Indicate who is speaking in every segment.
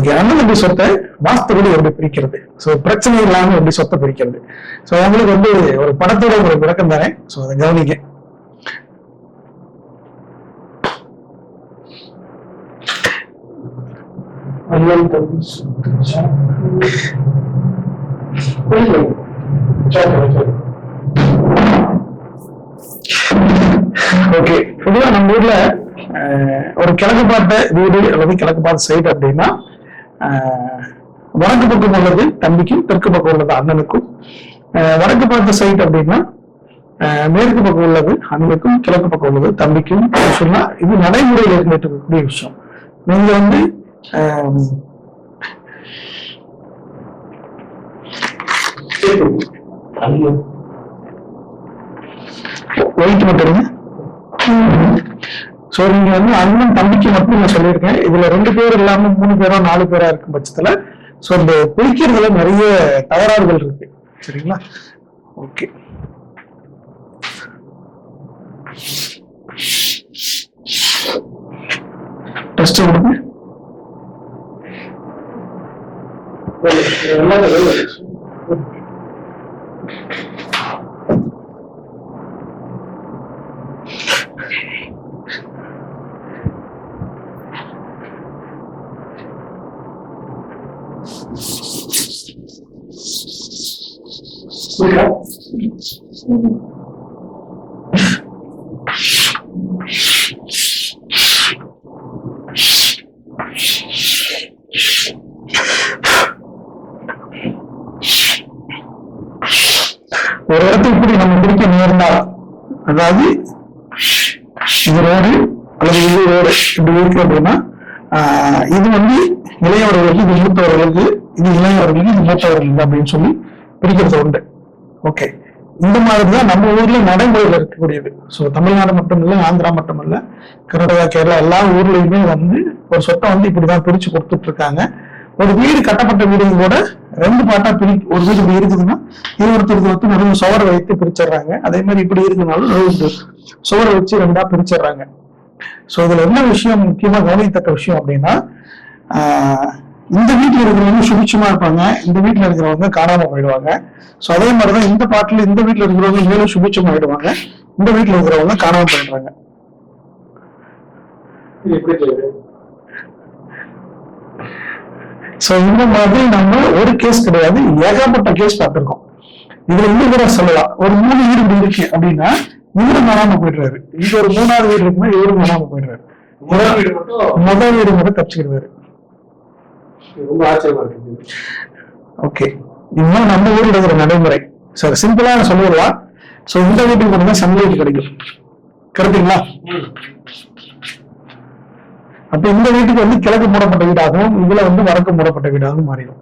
Speaker 1: Okay அண்ணன் தம்பி சொத்தை வாஸ்துபடி எப்படி பிரிக்கிறது? ஸோ பிரச்சனை இல்லாம எப்படி சொத்தை பிரிக்கிறது? ஸோ உங்களுக்கு வந்து ஒரு படத்தோட ஒரு விளக்கம் தானே ஸோ அதை
Speaker 2: சரி.
Speaker 1: ஓகே பொதுவா நம்ம ஊர்ல ஒரு கிழக்கு பார்த்த வீடு அல்லது கிழக்கு பார்த்த சைடு அப்படின்னா வடக்கு பக்கம் உள்ளது தம்பிக்கும் தெற்கு பக்கம் உள்ளது அண்ணனுக்கும். வடக்கு பார்த்த சைட் அப்படின்னா மேற்கு பக்கம் உள்ளது அண்ணனுக்கும் கிழக்கு பக்கம் உள்ளது தம்பிக்கும் சொன்னா இது நடைமுறையில் இருந்துட்டு இருக்கக்கூடிய விஷயம். நீங்க வந்து. ஒயிட் மட்டும் இருங்க சோ நீங்க வந்து அண்ணன் தம்பிக்கு மட்டும் நான் சொல்லியிருக்கேன். இதுல ரெண்டு பேர் இல்லாம மூணு பேரோ நாலு பேரா இருக்கும் பட்சத்துல சோ இந்த பிரிக்கிறதுல நிறைய தகராறுகள் இருக்கு. சரிங்களா? ஓகே டெஸ்ட் கொடுங்க
Speaker 2: Thank you. இருக்கா?
Speaker 1: ஒரு இடத்தை இப்படி நம்ம பிரிக்க நேர்ந்தால் அதாவது இது ரோடு அல்லது இது ரோடு இப்படி இருக்கு அப்படின்னா இது வந்து இளையவர்களுக்கு இது மூத்தவர்களுக்கு இது இளையவர்களுக்கு இது மூத்தவர்களுக்கு அப்படின்னு சொல்லி பிடிக்கிறது உண்டு. ஓகே. இந்த மாதிரி தான் நம்ம ஊர்ல நடைமுறையில் இருக்கக்கூடியது. ஸோ தமிழ்நாடு மட்டும் இல்லை ஆந்திரா மட்டும் இல்லை கர்நாடகா கேரளா எல்லா ஊர்லயுமே வந்து ஒரு சொத்தை வந்து இப்படிதான் பிரிச்சு கொடுத்துட்டு இருக்காங்க ஒரு வீடு கட்டப்பட்ட வீடுங்க கூட ரெண்டு பாட்டா பிரி ஒரு வீடு இப்படி இருக்குதுன்னா இருவருத்தருக்கு வந்து நடுவு சுவரை வைத்து பிரிச்சிடுறாங்க. அதே மாதிரி இப்படி இருக்குனாலும் நடுவு சுவரை வச்சு ரெண்டா பிரிச்சிடுறாங்க. சோ இதுல என்ன விஷயம் முக்கியமா கவனித்தக்க விஷயம் அப்படின்னா ஆஹ், இந்த வீட்டுல இருக்கிறவங்க சுபிட்சமா இருப்பாங்க. இந்த வீட்டுல இருக்கிறவங்க காணாம போயிடுவாங்க. சோ அதே மாதிரிதான் இந்த பாட்டுல இந்த வீட்டுல இருக்கிறவங்க மேலும் சுபிட்சமா ஆயிடுவாங்க. இந்த வீட்டுல இருக்கிறவங்க காணாம போயிடுறாங்க? சோ இந்த மாதிரி நம்ம ஒரு கேஸ் கிடையாது. ஏகப்பட்ட கேஸ் பார்த்திருக்கோம். இதுல இன்னும் கூட சொல்லலாம். ஒரு மூணு வீடு இப்படி இருக்கு அப்படின்னா இவரு காணாம போயிடுறாரு. இங்க ஒரு மூணாவது வீடு இருக்குன்னா இவரு காணாம போயிடுறாரு.
Speaker 2: முதல் வீடு மட்டும்
Speaker 1: முதல் வீடு மட்டும் தப்பிச்சுக்கிடுவாரு.
Speaker 2: ரொம்ப ஆச்சரியமா இருக்கு.
Speaker 1: ஓகே இதுதான் நம்ம ஊர்ல இருக்கிற நடைமுறை. சார் சிம்பிளா சொல்லிடலாம் சோ இந்த வீட்டுக்கு மட்டும் தான் சன்லைட் கிடைக்கும். கரெக்டுங்களா அப்ப இந்த வீட்டுக்கு வந்து கிழக்கு மூடப்பட்ட வீடாகவும் இதுல வந்து வடக்கு மூடப்பட்ட வீடாகவும் மாறிடும்.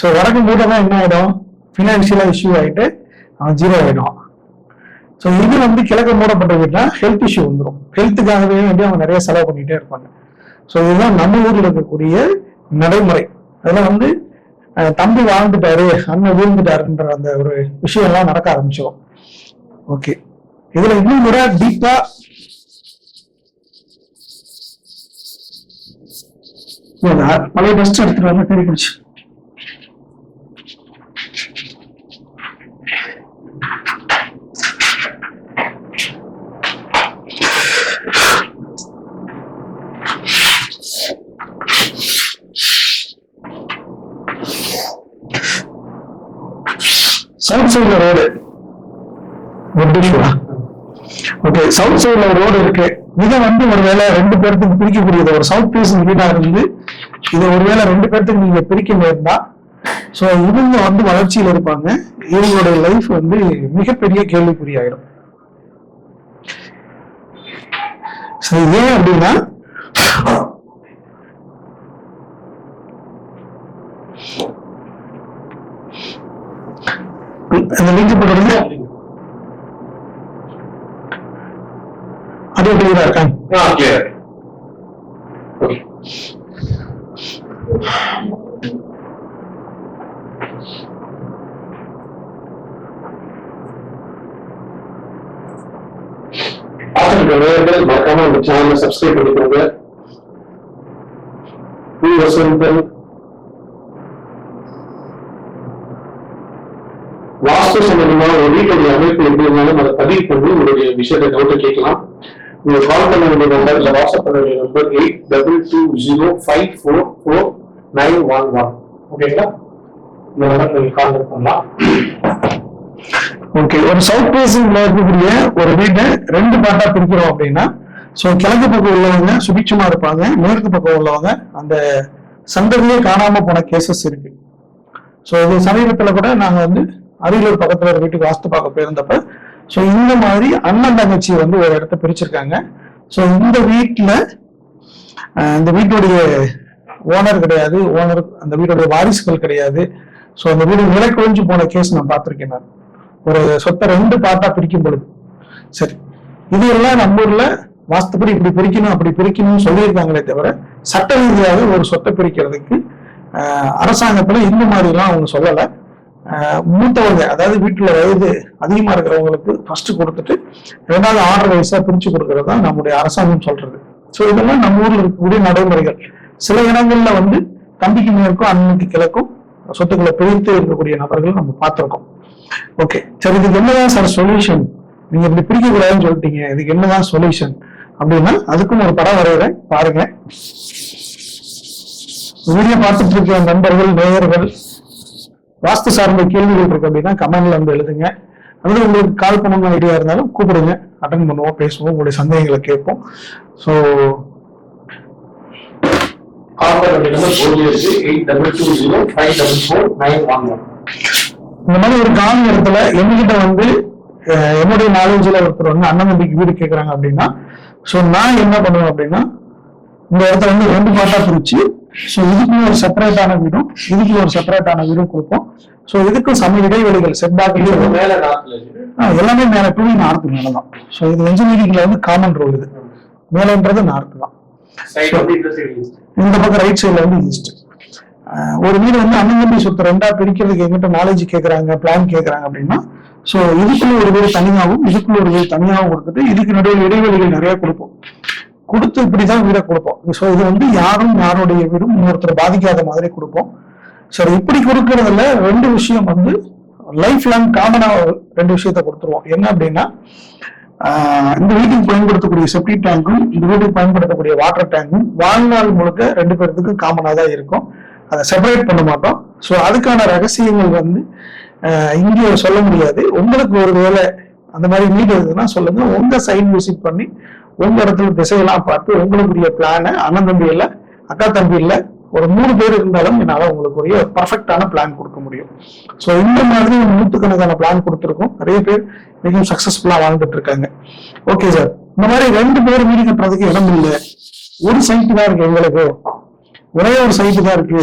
Speaker 1: சோ வடக்கு மூடனா என்ன ஆயிடும்? பினான்சியலா இஷ்யூ ஆயிட்டு அவன் ஜீரோ ஆயிடும். சோ இது வந்து கிழக்கு மூடப்பட்ட வீடுனா ஹெல்த் இஷ்யூ வந்துடும் ஹெல்த்துக்காகவே வந்து அவங்க நிறைய செலவு பண்ணிட்டே இருப்பாங்க. சோ இதுதான் நம்ம ஊர்ல இருக்கக்கூடிய நடைமுறை. அதெல்லாம் வந்து தம்பி வாழ்ந்துட்டாரு அண்ணன் வீழ்ந்துட்டாருன்ற அந்த ஒரு விஷயம் எல்லாம் நடக்க ஆரம்பிச்சிடும் ஓகே. இதுல இன்னும் கூட டீப்பா பழைய டெஸ்ட் எடுத்துட்டு வந்து தேடி பிடிச்சு சவுத் சைட்ல ரோடு ஓகே சவுத் சைட்ல ஒரு ரோடு இருக்கு. இதை வந்து ஒருவேளை ரெண்டு பேர்த்துக்கு பிரிக்கக்கூடியது ஒரு சவுத் ஃபேசிங் வீடா இருந்து இதை ஒருவேளை ரெண்டு பேர்த்துக்கு நீங்க பிரிக்க நேர்ந்தா ஸோ இவங்க வந்து வளர்ச்சியில் இருப்பாங்க. இவங்களுடைய லைஃப் வந்து மிகப்பெரிய கேள்விக்குறியாயிடும். ஏன் அப்படின்னா அந்த லிங்க் போடுறது அது கிளியரா இருக்கா?
Speaker 2: ஆ மறக்காம நம்ம சேனலை சப்ஸ்கிரைப் பண்ணிக்கோங்க. டூ வசந்தன் சம்பந்தமான ஒரு வீட்டுடைய அமைப்பு எப்படி இருந்தாலும் அதை பதிவு பண்ணி உங்களுடைய விஷயத்தை டவுட்டை கேட்கலாம். நீங்க கால் பண்ண வேண்டிய நம்பர் இல்ல வாட்ஸ்அப் பண்ண வேண்டிய number eight double two zero five four four nine one one ஓகேங்களா இந்த நம்பர் நீங்க கான்டாக்ட் பண்ணலாம்.
Speaker 1: ஓகே ஒரு சவுத் பேசிங்ல இருக்கக்கூடிய ஒரு வீட்டை ரெண்டு பாட்டா பிரிக்கிறோம் அப்படின்னா ஸோ கிழக்கு பக்கம் உள்ளவங்க சுபிட்சமா இருப்பாங்க மேற்கு பக்கம் உள்ளவங்க அந்த சந்ததியே காணாம போன கேசஸ் இருக்கு. ஸோ இது சமீபத்துல கூட நாங்க வந்து அரியலூர் பக்கத்துல ஒரு வீட்டுக்கு வாஸ்து பார்க்க போயிருந்தப்ப ஸோ இந்த மாதிரி அண்ணன் தங்கச்சி வந்து ஒரு இடத்த பிரிச்சிருக்காங்க. ஸோ இந்த வீட்டுல இந்த வீட்டுடைய ஓனர் கிடையாது ஓனர் அந்த வீட்டுடைய வாரிசுகள் கிடையாது. ஸோ அந்த வீடு நிலை குழிஞ்சு போன கேஸ் நான் பார்த்திருக்கேன் நான். ஒரு சொத்தை ரெண்டு பார்ட்டா பிரிக்கும் பொழுது. சரி இது எல்லாம் நம்ம ஊர்ல வாஸ்துப்படி இப்படி பிரிக்கணும் அப்படி பிரிக்கணும்னு சொல்லியிருக்காங்களே தவிர சட்ட ரீதியாக ஒரு சொத்தை பிரிக்கிறதுக்கு அரசாங்கத்துல இந்த மாதிரி எல்லாம் அவங்க சொல்லலை. மூத்தவங்க அதாவது வீட்டுல வயது அதிகமா இருக்கிறவங்களுக்கு ஃபர்ஸ்ட் கொடுத்துட்டு ரெண்டாவது ஆர்டர் வயசா பிரித்து கொடுக்கறது தான் நம்முடைய அரசாங்கம் சொல்றது. ஸோ இதெல்லாம் நம்ம ஊர்ல இருக்கக்கூடிய நடைமுறைகள். சில இடங்கள்ல வந்து தம்பிக்கு மேற்கும் அண்ணனுக்கு கிழக்கும் சொத்துக்களை பிரித்து இருக்கக்கூடிய நபர்கள் நம்ம பார்த்துருக்கோம். ஓகே சரி இதுக்கு என்னதான் சார் சொல்யூஷன் நீங்க இப்படி பிரிக்க கூடாதுன்னு சொல்லிட்டீங்க. இதுக்கு என்னதான் சொல்யூஷன் அப்படின்னா அதுக்கும் ஒரு படம் வரைகிறேன். பாருங்க வீடியோ பார்த்துட்டு இருக்க நண்பர்கள் நேயர்கள் வாஸ்து சார்ந்த கேள்விகள் இருக்கு அப்படின்னா கமெண்ட்ல வந்து எழுதுங்க. அல்லது உங்களுக்கு கால் பண்ணணும்னு ஐடியா இருந்தாலும் கூப்பிடுங்க. அட்டன் பண்ணுவோம் பேசுவோம் உங்களுடைய சந்தேகங்களை கேட்போம். ஸோ இந்த மாதிரி ஒரு கால நேரத்துல எங்ககிட்ட வந்து என்னுடைய நாலேஜ்ல ஒருத்தர் வந்து அண்ணன் தம்பிக்கு வீடு கேட்கறாங்க அப்படின்னா ஸோ நான் என்ன பண்ணுவேன் அப்படின்னா இந்த இடத்துல வந்து ரெண்டு பார்ட்டா பிரிச்சு ஸோ இதுக்கு ஒரு செப்பரேட்டான வீடும் இதுக்கு ஒரு செப்பரேட்டான வீடும் கொடுப்போம். ஸோ இதுக்கும் சம இடைவெளிகள் செட்பேக்
Speaker 2: நாட்டுல இருக்கு.
Speaker 1: எல்லாமே மேல டூ நார்த் மேல தான். ஸோ இது இன்ஜினியரிங்ல வந்து காமன் ரூல் இது. மேலன்றது நார்த் தான்.
Speaker 2: சைடு இந்த சைடு
Speaker 1: பக்கம் ரைட் சைடுல வந்து ஈஸ்ட் ஒரு வீடு வந்து அண்ணன் தம்பி சொத்து ரெண்டா பிரிக்கிறதுக்கு எங்கிட்ட நாலேஜ் கேக்குறாங்க பிளான் கேக்குறாங்க அப்படின்னா சோ இதுக்குள்ள ஒரு வீடு தனியாகவும் இதுக்குள்ள ஒரு வீடு தனியாகவும் கொடுத்துட்டு இதுக்கு நடுவில் இடைவெளிகள் நிறைய கொடுப்போம். கொடுத்து இப்படிதான் வீடை கொடுப்போம். ஸோ இது வந்து யாரும் யாருடைய வீடும் இன்னொருத்தர் பாதிக்காத மாதிரி கொடுப்போம். சரி இப்படி கொடுக்கறதுல ரெண்டு விஷயம் வந்து லைஃப் லாங் காமனாக ரெண்டு விஷயத்த கொடுத்துருவோம். என்ன அப்படின்னா இந்த வீட்டுக்கு பயன்படுத்தக்கூடிய செப்டி டேங்கும் இந்த வீட்டுக்கு பயன்படுத்தக்கூடிய வாட்டர் டேங்கும் வாழ்நாள் முழுக்க ரெண்டு பேர்த்துக்கும் காமனாக தான் இருக்கும். அதை செப்பரேட் பண்ண மாட்டோம். ஸோ அதுக்கான ரகசியங்கள் வந்து இங்கே சொல்ல முடியாது. உங்களுக்கு ஒரு வேலை அந்த மாதிரி நீட் இருக்குதுன்னா சொல்லுங்க. உங்க சைட் விசிட் பண்ணி உங்க இடத்துல திசையெல்லாம் பார்த்து உங்களுக்குரிய பிளானை அண்ணன் தம்பி இல்ல அக்கா தம்பி இல்ல ஒரு மூணு பேர் இருந்தாலும் என்னால உங்களுக்கு ஒரு பர்ஃபெக்டான பிளான் கொடுக்க முடியும். ஸோ இந்த மாதிரி ஒரு நூற்றுக்கணக்கான பிளான் கொடுத்துருக்கோம். நிறைய பேர் மிகவும் சக்சஸ்ஃபுல்லா வாழ்ந்துட்டு இருக்காங்க. ஓகே சார் இந்த மாதிரி ரெண்டு பேர் வீடு கட்டுறதுக்கு இடம் இல்லை. ஒரு சைட்டு தான் இருக்கு எங்களுக்கு. ஒரே ஒரு சைட்டு தான் இருக்கு.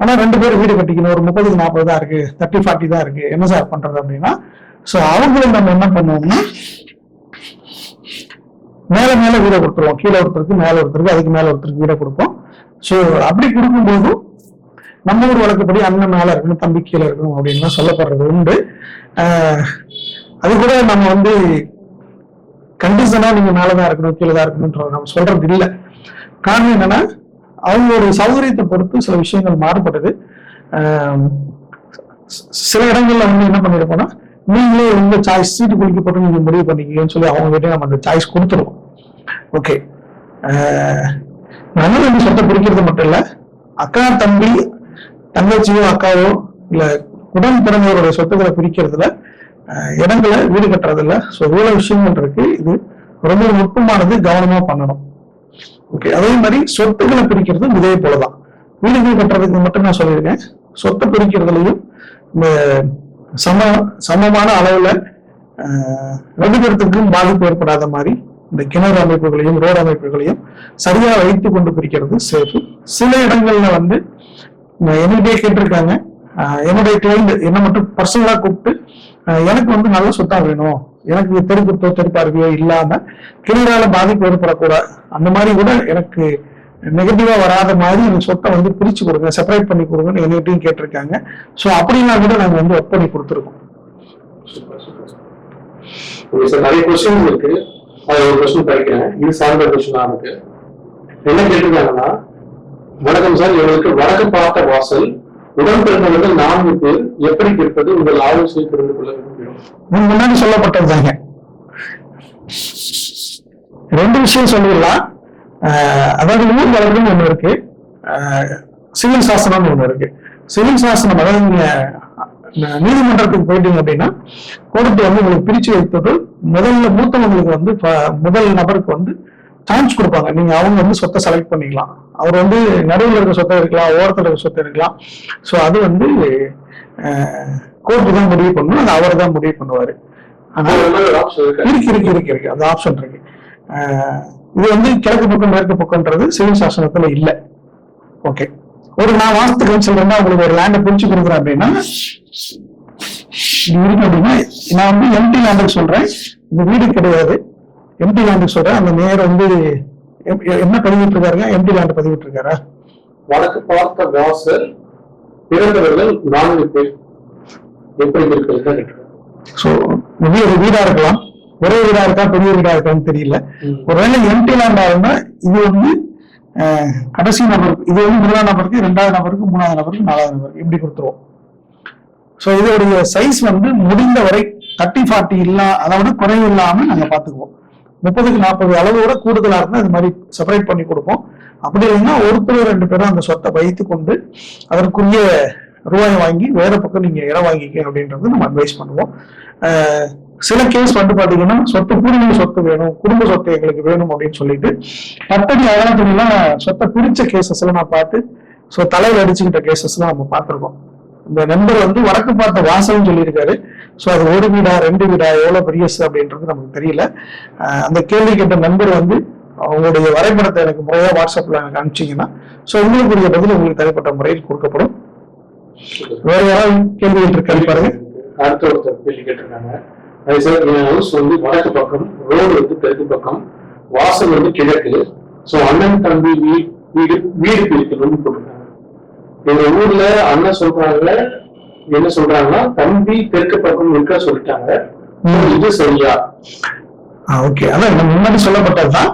Speaker 1: ஆனா ரெண்டு பேர் வீடு கட்டிக்கணும். ஒரு முப்பது நாற்பது தான் இருக்கு. தேர்ட்டி ஃபார்ட்டி தான் இருக்கு. என்ன சார் பண்றது அப்படின்னா ஸோ அவங்களும் நம்ம என்ன பண்ணுவோம்னா மேல மேல வீடை கொடுத்துருவோம். கீழே ஒருத்தருக்கு மேல ஒருத்தருக்கு அதுக்கு மேல ஒருத்தருக்கு வீடை கொடுப்போம். ஸோ அப்படி கொடுக்கும்போது நம்ம ஊர் வழக்கப்படி அண்ணன் மேல இருக்கணும் தம்பி கீழே இருக்கணும் அப்படின்னு சொல்லப்படுறது உண்டு. ஆஹ் அது கூட நம்ம வந்து கண்டிஷனா நீங்க மேலதான் இருக்கணும் கீழே தான் இருக்கணும்ன்ற நம்ம சொல்றது இல்லை. காரணம் என்னன்னா அவங்களுடைய சௌகரியத்தை பொறுத்து சில விஷயங்கள் மாறுபடுது ஆஹ் சில இடங்கள்ல வந்து என்ன பண்ணிருப்போம்னா நீங்களே உங்க சாய்ஸ் சீட்டு குளிக்க போட்டு நீங்க முடிவு பண்ணீங்கன்னு சொல்லி அவங்க கிட்டே நம்ம அந்த சாய்ஸ் கொடுத்துருவோம். ஓகே நல்ல வந்து சொத்தை பிடிக்கிறது மட்டும் இல்ல அக்கா தம்பி தங்கச்சியோ அக்காவோ இல்ல உடன் பிறந்தவருடைய சொத்துக்களை பிரிக்கிறதுல இடங்களை வீடு கட்டுறதுல ஸோ இவ்வளோ விஷயங்கள் இருக்கு. இது ரொம்ப நுட்பமானது கவனமா பண்ணணும். ஓகே அதே மாதிரி சொத்துக்களை பிரிக்கிறதும் இதே போலதான். வீடுகள் கட்டுறதுக்கு மட்டும் நான் சொல்லியிருக்கேன். சொத்தை பிரிக்கிறதுலையும் இந்த சம சமமான அளவுல ஆஹ், ரெண்டு பேர்த்துக்கும் பாதிப்பு ஏற்படாத மாதிரி இந்த கிணறு அமைப்புகளையும் ரோடு அமைப்புகளையும் சரியா வைத்து கொண்டு பிரிக்கிறது சேஃபு. சில இடங்கள்ல வந்து நான் என்னுடைய கேட்டிருக்காங்க. ஆஹ், என்னுடைய கிளைண்ட் என்ன மட்டும் பர்சனலா கூப்பிட்டு எனக்கு வந்து நல்ல சொத்தா வேணும். எனக்கு தெருக்குத்தோ தெருப்பார்வையோ இல்லாம கிணறால பாதிப்பு ஏற்படக்கூடாது அந்த மாதிரி கூட எனக்கு நெகட்டிவா வராத மாதிரி எனக்கு சொத்தை வந்து பிரிச்சு கொடுங்க செப்பரேட் பண்ணி கொடுங்கன்னு என்கிட்டயும் கேட்டிருக்காங்க. ஸோ அப்படின்னா கூட நாங்க வந்து ஒர்க் பண்ணி கொடுத்துருக்கோம்.
Speaker 2: நிறைய கொஸ்டின்ஸ் இருக்கு. அது ஒரு கொஸ்டின் படிக்கிறேன். இது சார்ந்த கொஸ்டினா இருக்கு. என்ன கேட்டிருக்காங்கன்னா வணக்கம் சார் எங்களுக்கு வடக்கு பார்த்த வாசல் உடன் பிறந்தவர்கள் நான்கு பேர் எப்படி கேட்பது உங்கள் ஆலோசனை புரிந்து கொள்ள
Speaker 1: முன்னாடி சொல்லப்பட்டதுதாங்க. ரெண்டு விஷயம் சொல்லிடலாம். அதாவது ஊர் வழக்குன்னு ஒண்ணு இருக்கு. சிவில் சாசனம்னு ஒண்ணு இருக்கு. சிவில் சாசனம் அதாவது நீங்க நீதிமன்றத்துக்கு போயிட்டீங்க அப்படின்னா கோர்ட்டு வந்து உங்களுக்கு பிரிச்சு வைத்தது. முதல்ல மூத்தவங்களுக்கு வந்து முதல் நபருக்கு வந்து சான்ஸ் கொடுப்பாங்க. நீங்க அவங்க வந்து சொத்தை செலக்ட் பண்ணிக்கலாம். அவர் வந்து நடுவில் இருக்க சொத்தை இருக்கலாம் ஓரத்தில் இருக்க சொத்தை இருக்கலாம். ஸோ அது வந்து கோர்ட்டு தான் முடிவு பண்ணணும் அது அவர் தான் முடிவு பண்ணுவாரு.
Speaker 2: இருக்கு.
Speaker 1: இருக்கு இருக்கு இருக்கு அந்த ஆப்ஷன் இருக்கு. இது வந்து கிழக்கு பக்கம் மேற்கு பக்கம்ன்றது சிவில் சாசனத்துல இல்ல. ஓகே ஒரு நான் வாஸ்து கவுன்சில் இருந்தா உங்களுக்கு ஒரு லேண்டை பிரிச்சு கொடுக்குறேன் அப்படின்னா இது இருக்கு அப்படின்னா நான் வந்து எம்டி லேண்டுக்கு சொல்றேன். இந்த வீடு கிடையாது. எம்டி லேண்டுக்கு சொல்றேன். அந்த நேர் வந்து என்ன பதிவிட்டு இருக்காருங்க எம்டி லேண்ட் பதிவிட்டு இருக்காரா
Speaker 2: வடக்கு பார்த்த வாசல் பிறந்தவர்கள் நான்கு பேர். எப்படி இருக்கிறது
Speaker 1: ஸோ ஒரு வீடா இருக்கலாம். ஒரே வீடா இருக்கா பெரிய வீடா இருக்கான்னு தெரியல. ஒருவேளை எம்டி லேண்டா இருந்தா இது வந்து கடைசி நபருக்கு இது வந்து முதலாம் நபருக்கு ரெண்டாவது நபருக்கு மூணாவது நபருக்கு நாலாவது நபருக்கு இப்படி கொடுத்துருவோம். ஸோ இதோடைய சைஸ் வந்து முடிந்த வரை தேர்ட்டி ஃபார்ட்டி இல்லா அதை விட குறைவு இல்லாம நாங்க பாத்துக்குவோம் முப்பதுக்கு நாற்பது அளவோட கூடுதலா இருந்தா இது மாதிரி செப்பரேட் பண்ணி கொடுப்போம். அப்படி இல்லைன்னா ஒருத்தர் ரெண்டு பேரும் அந்த சொத்தை வைத்து கொண்டு அதற்குரிய ரூபாய் வாங்கி வேற பக்கம் நீங்க இடம் வாங்கிக்க அப்படின்றது நம்ம அட்வைஸ் பண்ணுவோம். சில கேஸ் வந்து பாத்தீங்கன்னா சொத்து பூர்வீக சொத்து வேணும் குடும்ப சொத்து எங்களுக்கு வேணும் அப்படின்னு சொல்லிட்டு பத்தடி அகலத்துலாம் சொத்தை பிரிச்ச கேசஸ் எல்லாம் நான் பார்த்து ஸோ தலையில அடிச்சுக்கிட்ட கேசஸ் எல்லாம் நம்ம பார்த்துருக்கோம். இந்த நண்பர் வந்து வடக்கு பார்த்த வாசல்னு சொல்லியிருக்காரு. ஸோ அது ஒரு வீடா ரெண்டு வீடா எவ்வளவு பெரியஸ் அப்படின்றது நமக்கு தெரியல. அந்த கேள்வி கேட்ட நம்பர் வந்து அவங்களுடைய வரைபடத்தை எனக்கு முறையா வாட்ஸ்அப்ல எனக்கு அனுப்பிச்சிங்கன்னா ஸோ உங்களுக்குரிய பதில் உங்களுக்கு தனிப்பட்ட முறையில் கொடுக்கப்படும். வேற யாராவது கேள்விகள் இருக்காது பாருங்க.
Speaker 2: அடுத்த ஒருத்தர் கேள்வி கேட்டிருக்காங்க. அது சார் என் ஹவுஸ் வந்து வடக்கு பக்கம் ரோடு வந்து தெற்கு பக்கம் வாசல் வந்து கிழக்கு. சோ அண்ணன் தம்பி வீடு வீடு பிரிக்கணும்னு போட்டிருக்காங்க. எங்க ஊர்ல அண்ணன் சொல்றாங்க என்ன சொல்றாங்கன்னா தம்பி தெற்கு பக்கம் இருக்க சொல்லிட்டாங்க. இது சரியா?
Speaker 1: ஓகே. அதான் முன்னாடி சொல்லப்பட்டதுதான்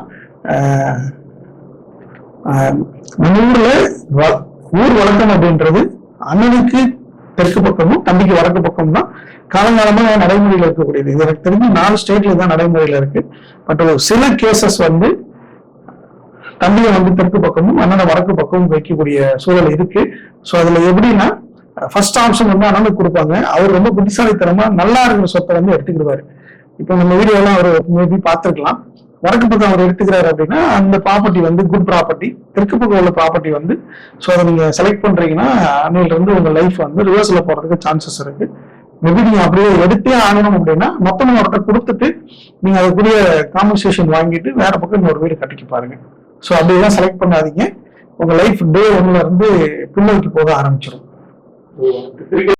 Speaker 1: நம்ம ஊர்ல ஊர் வழக்கம் அப்படின்றது அண்ணனுக்கு தெற்கு பக்கமும் தம்பிக்கு வடக்கு பக்கம் தான் காலங்காலமா நடைமுறையில் இருக்கக்கூடியது? இது எனக்கு தெரிஞ்சு நாலு ஸ்டேட்ல தான் நடைமுறையில இருக்கு. பட் சில கேசஸ் வந்து தம்பியை வந்து தெற்கு பக்கமும் அண்ணனை வடக்கு பக்கமும் வைக்கக்கூடிய சூழல் இருக்கு. ஸோ அதுல எப்படின்னா ஃபர்ஸ்ட் ஆப்ஷன் வந்து அண்ணனுக்கு கொடுப்பாங்க. அவர் ரொம்ப புத்திசாலித்தனமா நல்லா இருக்கிற சொத்தை வந்து எடுத்துக்கிடுவாரு. இப்போ நம்ம வீடியோலாம் அவர் மேபி பார்த்துருக்கலாம். வடக்கு பக்கம் அவர் எடுத்துக்கிறாரு அப்படின்னா அந்த ப்ராப்பர்ட்டி வந்து குட் ப்ராப்பர்ட்டி தெற்கு பக்கம் உள்ள ப்ராப்பர்ட்டி வந்து ஸோ அதை நீங்க செலக்ட் பண்றீங்கன்னா அன்னையில இருந்து உங்க லைஃப் வந்து ரிவர்ஸ்ல போறதுக்கு சான்சஸ் இருக்கு. மேபி நீங்க அப்படியே எடுத்தே ஆகணும் அப்படின்னா மொத்தமாக அவர்கிட்ட கொடுத்துட்டு நீங்க அதுக்குரிய காம்பன்சேஷன் வாங்கிட்டு வேற பக்கம் இன்னொரு வீடு கட்டிக்க பாருங்க. ஸோ அப்படியெல்லாம் செலக்ட் பண்ணாதீங்க. உங்க லைஃப் டே ஒன்ல இருந்து பின்னோக்கி போக ஆரம்பிச்சிடும்